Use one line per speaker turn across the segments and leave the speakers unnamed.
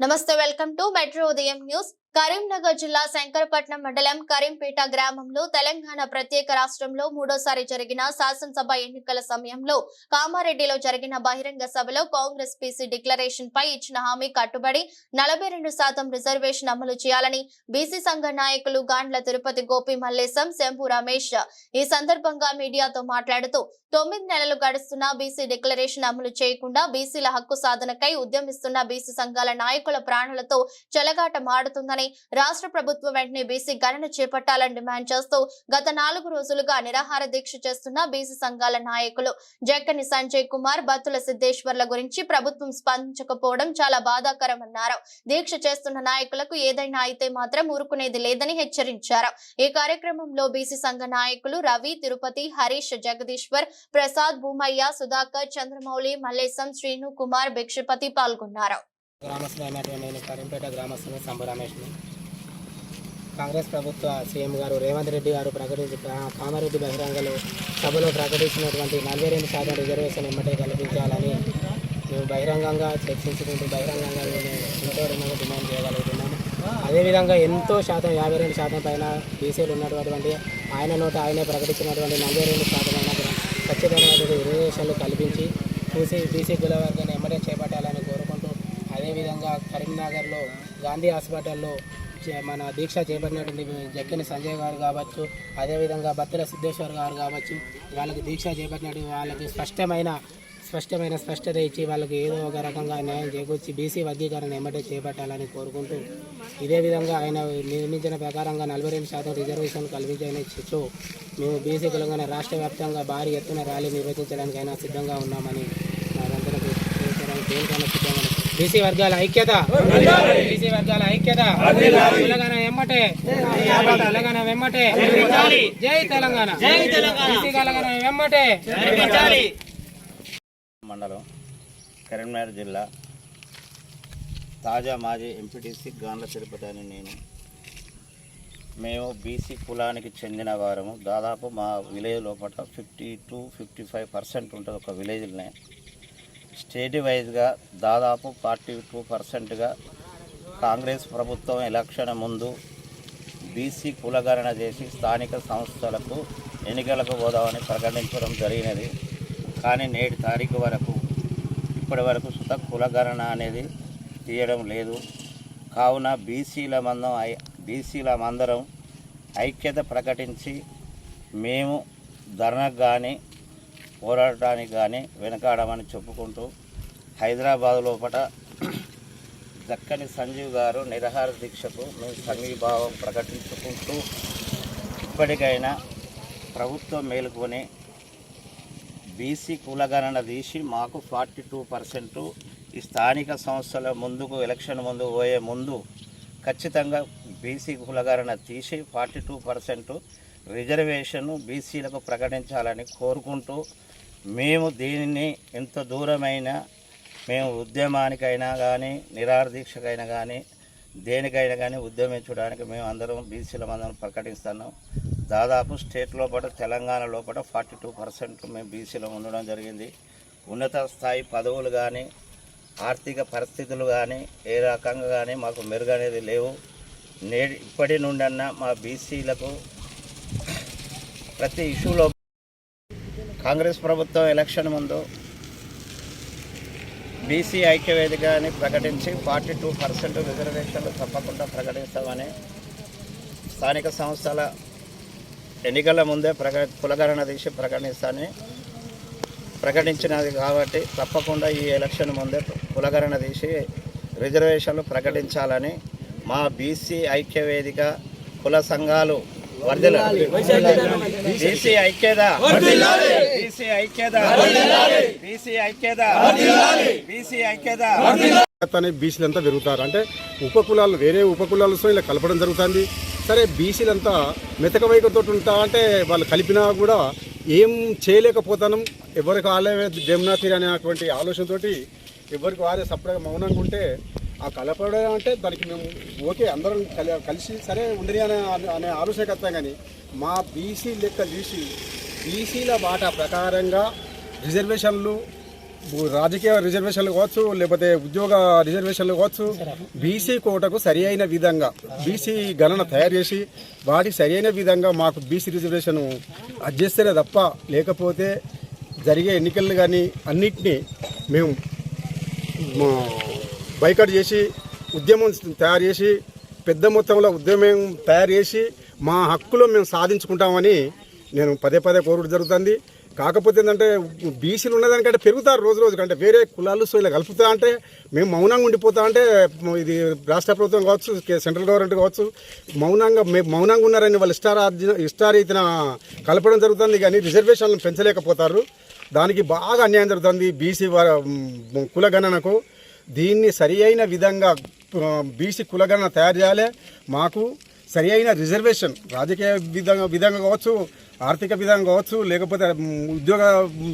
నమస్తే welcome to metro ఉదయం news Karimnagar జిల్లా శంకరపట్నం మండలం కరీంపేట గ్రామంలో తెలంగాణ ప్రత్యేక రాష్ట్రంలో మూడోసారి జరిగిన శాసనసభ ఎన్నికల సమయంలో కామారెడ్డిలో జరిగిన బహిరంగ సభలో కాంగ్రెస్ పీసీ డిక్లరేషన్ పై ఇచ్చిన హామీ కట్టుబడి నలభై రెండు శాతం రిజర్వేషన్ అమలు చేయాలని బీసీ సంఘ నాయకులు గాండ్ల తిరుపతి గోపి మల్లేశం శంభు రమేష్ ఈ సందర్భంగా మీడియాతో మాట్లాడుతూ తొమ్మిది నెలలు గడుస్తున్న బీసీ డిక్లరేషన్ అమలు చేయకుండా బీసీల హక్కు సాధనకై ఉద్యమిస్తున్న బీసీ సంఘాల నాయకుల ప్రాణాలతో చెలగాట చేయాలని రాష్ట్ర ప్రభుత్వం వెంటనే బీసీ గణన చేపట్టాలని డిమాండ్ చేస్తూ గత నాలుగు రోజులుగా నిరాహార దీక్ష చేస్తున్న బీసీ సంఘాల నాయకులు జక్కని సంజయ్ కుమార్ బత్తుల సిద్ధేశ్వర్ల గురించి ప్రభుత్వం స్పందించకపోవడం చాలా బాధాకరమన్నారు. దీక్ష చేస్తున్న నాయకులకు ఏదైనా అయితే మాత్రం ఊరుకునేది లేదని హెచ్చరించారు. ఈ కార్యక్రమంలో బీసీ సంఘ నాయకులు రవి తిరుపతి హరీష్ జగదీశ్వర్ ప్రసాద్ భూమయ్య సుధాకర్ చంద్రమౌళి మల్లేశం శ్రీను కుమార్ భిక్షపతి పాల్గొన్నారు.
గ్రామస్తులు అయినటువంటి నేను కరీంపేట గ్రామస్తులు సంబు కాంగ్రెస్ ప్రభుత్వ సీఎం గారు రేవంత్ రెడ్డి గారు ప్రకటించి కామారెడ్డి బహిరంగలో సభలో ప్రకటించినటువంటి నలభై రెండు శాతం రిజర్వేషన్ ఇమ్మటే కల్పించాలని మేము బహిరంగంగా చర్చించుకుంటూ బహిరంగంగా మేము ఎంతో రుణంగా డిమాండ్ చేయగలుగుతున్నాము. అదేవిధంగా ఎంతో శాతం యాభై రెండు శాతం పైన బీసీలు ఉన్నటువంటి ఆయన నోట ఆయనే ప్రకటించినటువంటి నలభై రెండు శాతం అయినా ఖచ్చితమైనటువంటి రిజర్వేషన్లు కల్పించి చూసి బీసీ కుల వర్గాన్ని ఎమ్మటే చేపట్టాలని కోరు అదేవిధంగా కరీంనగర్లో గాంధీ హాస్పిటల్లో చే- మన దీక్ష చేపట్టినటువంటి జక్కని సంజయ్ గారు కావచ్చు అదేవిధంగా బత్తెల సిద్ధేశ్వర్ గారు కావచ్చు వాళ్ళకి దీక్ష చేపట్టినట్టు వాళ్ళకి స్పష్టమైన స్పష్టమైన స్పష్టత ఇచ్చి వాళ్ళకి ఏదో ఒక రకంగా న్యాయం చేకూర్చి బీసీ వర్గీకరణ ఏమంటే చేపట్టాలని కోరుకుంటూ ఇదే విధంగా ఆయన నిర్మించిన ప్రకారంగా నలభై రెండు శాతం రిజర్వేషన్ కల్పించాలని చిచ్చు మేము బీసీ కులంగానే రాష్ట్ర వ్యాప్తంగా భారీ ఎత్తున ర్యాలీ నిర్వహించడానికైనా సిద్ధంగా ఉన్నామని నా తెలియజేయడానికి దేనికైనా సిద్ధంగా బీసీ వర్గాల ఐక్యత. బీసీ వర్గాల ఐక్యత. తెలంగాణ ఎమ్మటే తెలంగాణ వెమ్మటే జై తెలంగాణ. బీసీ తెలంగాణ వెమ్మటే
మండలం కరీంనగర్ జిల్లా తాజా మాజీ ఎంపీటీసీ గాండ్ల తిరుపతి అని నేను. మేము బీసీ కులానికి చెందిన వారము. దాదాపు మా విలేజ్ లోపల fifty to fifty five percent ఉంటుంది ఒక విలేజ్లోనే. స్టేట్ వైజ్గా దాదాపు ఫార్టీ టూ పర్సెంట్గా కాంగ్రెస్ ప్రభుత్వం ఎలక్షన్ ముందు బీసీ కులగణన చేసి స్థానిక సంస్థలకు ఎన్నికలకు పోదామని ప్రకటించడం జరిగినది. కానీ నేటి తారీఖు వరకు ఇప్పటి వరకు సుత కులగణన అనేది తీయడం లేదు. కావున బీసీల మందం ఐ బీసీల మందరం ఐక్యత ప్రకటించి మేము ధర్నకు కానీ పోరాడటానికి కానీ వెనకాడమని చెప్పుకుంటూ హైదరాబాద్ లోపల దక్కని సంజీవ్ గారు నిరహార దీక్షకు మేము సంఘీభావం ప్రకటించుకుంటూ ఇప్పటికైనా ప్రభుత్వం మేలుకొని బీసీ కులగణన తీసి మాకు ఫార్టీ టూ పర్సెంట్ ఈ స్థానిక సంస్థల ముందుకు ఎలక్షన్ ముందు పోయే ముందు ఖచ్చితంగా బీసీ కులగణన తీసి ఫార్టీ టూ పర్సెంట్ రిజర్వేషన్ బీసీలకు ప్రకటించాలని కోరుకుంటూ మేము దీనిని ఎంత దూరమైన మేము ఉద్యమానికైనా కానీ నిరాదీక్షకైనా కానీ దేనికైనా కానీ ఉద్యమించడానికి మేము అందరం బీసీల మందరం ప్రకటిస్తున్నాం. దాదాపు స్టేట్ లోపల తెలంగాణ లోపల ఫార్టీ టూ పర్సెంట్ మేము బీసీలో ఉండడం జరిగింది. ఉన్నత స్థాయి పదవులు కానీ ఆర్థిక పరిస్థితులు కానీ ఏ రకంగా కానీ మాకు మెరుగనేది లేవు. నేడు ఇప్పటి నుండన్నా మా బీసీలకు ప్రతి ఇష్యూలో కాంగ్రెస్ ప్రభుత్వం ఎలక్షన్ ముందు బీసీ ఐక్యవేదిక అని ప్రకటించి ఫార్టీ టూ పర్సెంట్ రిజర్వేషన్లు తప్పకుండా ప్రకటిస్తామని స్థానిక సంస్థల ఎన్నికల ముందే ప్రక కులగణన తీసి ప్రకటిస్తామని ప్రకటించినది కాబట్టి తప్పకుండా ఈ ఎలక్షన్ ముందే కులగణన తీసి రిజర్వేషన్లు ప్రకటించాలని మా బీసీ ఐక్యవేదిక కుల సంఘాలు వర్ధిల బీసీ ఐక్యత బీసీ ఐక్యత బీసీ ఐక్యత బీసీ ఐక్యత
అనే బీసీలంతా పెరుగుతారు అంటే ఉపకులాలు వేరే ఉపకులాలతో ఇలా కలపడం జరుగుతుంది. సరే బీసీలంతా మెతక వైఖరితో ఉంటా అంటే వాళ్ళు కలిపినా కూడా ఏం చేయలేకపోతాను. ఎవరికి వాళ్ళే జమునా తీరు అనేటువంటి ఆలోచనతోటి ఎవరికి వారే సపరేట్గా మౌనంగా ఉంటే ఆ కలపడం అంటే దానికి మేము ఓకే అందరం కలి కలిసి సరే ఉండని అనే అనే ఆలోచన కత్తాం కానీ మా బీసీ లెక్క చూసి బీసీల వాటా ప్రకారంగా రిజర్వేషన్లు రాజకీయ రిజర్వేషన్లు కావచ్చు లేకపోతే ఉద్యోగ రిజర్వేషన్లు కావచ్చు బీసీ కోటకు సరి అయిన విధంగా బీసీ గణన తయారు చేసి వాటికి సరి అయిన విధంగా మాకు బీసీ రిజర్వేషన్ అడ్జస్తేనే తప్ప లేకపోతే జరిగే ఎన్నికలు కానీ అన్నిటినీ మేము మా బైకట్ చేసి ఉద్యమం తయారు చేసి పెద్ద మొత్తంలో ఉద్యమం తయారు చేసి మా హక్కులో మేము సాధించుకుంటామని నేను పదే పదే కోరుడు జరుగుతుంది. కాకపోతే ఏంటంటే బీసీలు ఉన్నదానికంటే పెరుగుతారు రోజు రోజు కంటే వేరే కులాలు సో ఇలా కలుపుతా అంటే మేము మౌనంగా ఉండిపోతా అంటే ఇది రాష్ట్ర ప్రభుత్వం కావచ్చు సెంట్రల్ గవర్నమెంట్ కావచ్చు మౌనంగా మేము మౌనంగా ఉన్నారని వాళ్ళు ఇష్టారాజ్య ఇష్టారీతిన కలపడం జరుగుతుంది. కానీ రిజర్వేషన్లను పెంచలేకపోతారు. దానికి బాగా అన్యాయం జరుగుతుంది బీసీ కుల గణనకు. దీన్ని సరి అయిన విధంగా బీసీ కులగణన తయారు చేయాలి. మాకు సరి అయిన రిజర్వేషన్ రాజకీయ విధంగా విధంగా కావచ్చు ఆర్థిక విధంగా కావచ్చు లేకపోతే ఉద్యోగ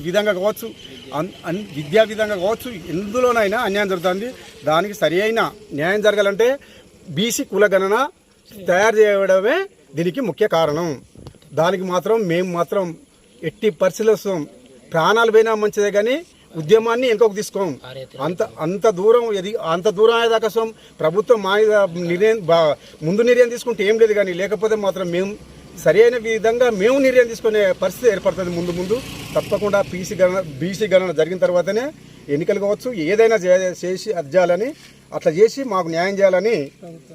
విధంగా కావచ్చు అన్- విద్యా విధంగా కావచ్చు ఎందులోనైనా అన్యాయం జరుగుతుంది. దానికి సరి అయిన న్యాయం జరగాలంటే బీసీ కులగణన తయారు చేయడమే దీనికి ముఖ్య కారణం. దానికి మాత్రం మేము మాత్రం ఎట్టి పరిస్థితుల్లో ప్రాణాలు పోయినా మంచిదే కానీ ఉద్యమాన్ని వెనుకకు తీసుకోం. అంత అంత దూరం ఎది అంత దూరం అయ్యేదాకోసం ప్రభుత్వం మా నిర్ణయం ముందు నిర్ణయం తీసుకుంటే ఏం లేదు కానీ లేకపోతే మాత్రం మేము సరైన విధంగా మేము నిర్ణయం తీసుకునే పరిస్థితి ఏర్పడుతుంది ముందు ముందు. తప్పకుండా పీసీ గణన బీసీ గణన జరిగిన తర్వాతనే ఎన్నికలు కావచ్చు ఏదైనా చే- చేసి అది చేయాలని అట్లా చేసి మాకు న్యాయం చేయాలని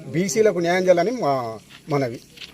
బీసీలకు న్యాయం చేయాలని మా మనవి.